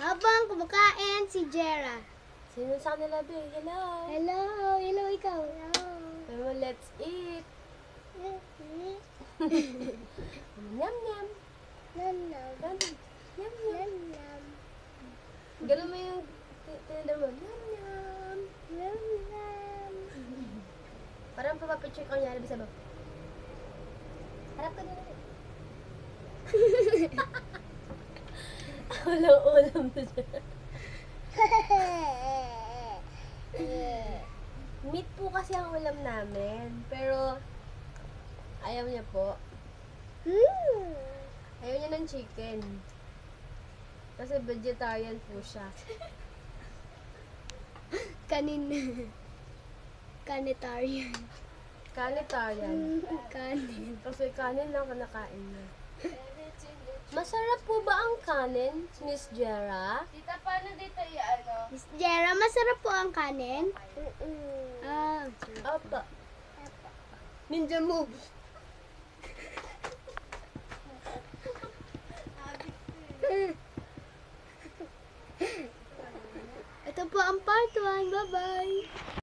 Habang kumakain si Jera. Sino sa kanila, Be? Hello. Hello, hello ikaw. Hello. Mo, let's eat. Nyam. Nam nam. Nyam, nyam, nyam. Nam nam. Ganun mo yung ti- tinidor mo. Nyam, nyam. Nam nam. Parang papapicture ka niya, sabi mo. Harap ka na Walang ulam na dyan. Meat po kasi ang ulam namin. Pero, ayaw niya po. Hmm. Ayaw niya ng chicken. Kasi vegetarian po siya. Kanin. Kanitarian. Kanitarian. Kanin. Kasi kanin lang kinakain niya. Masarap kanin, Miss Jera? Tita, paano dito i-ano? Miss Jera, masarap po ang kanin? Ah, Apa. Ninja moves. ito po ang part 1. Bye-bye.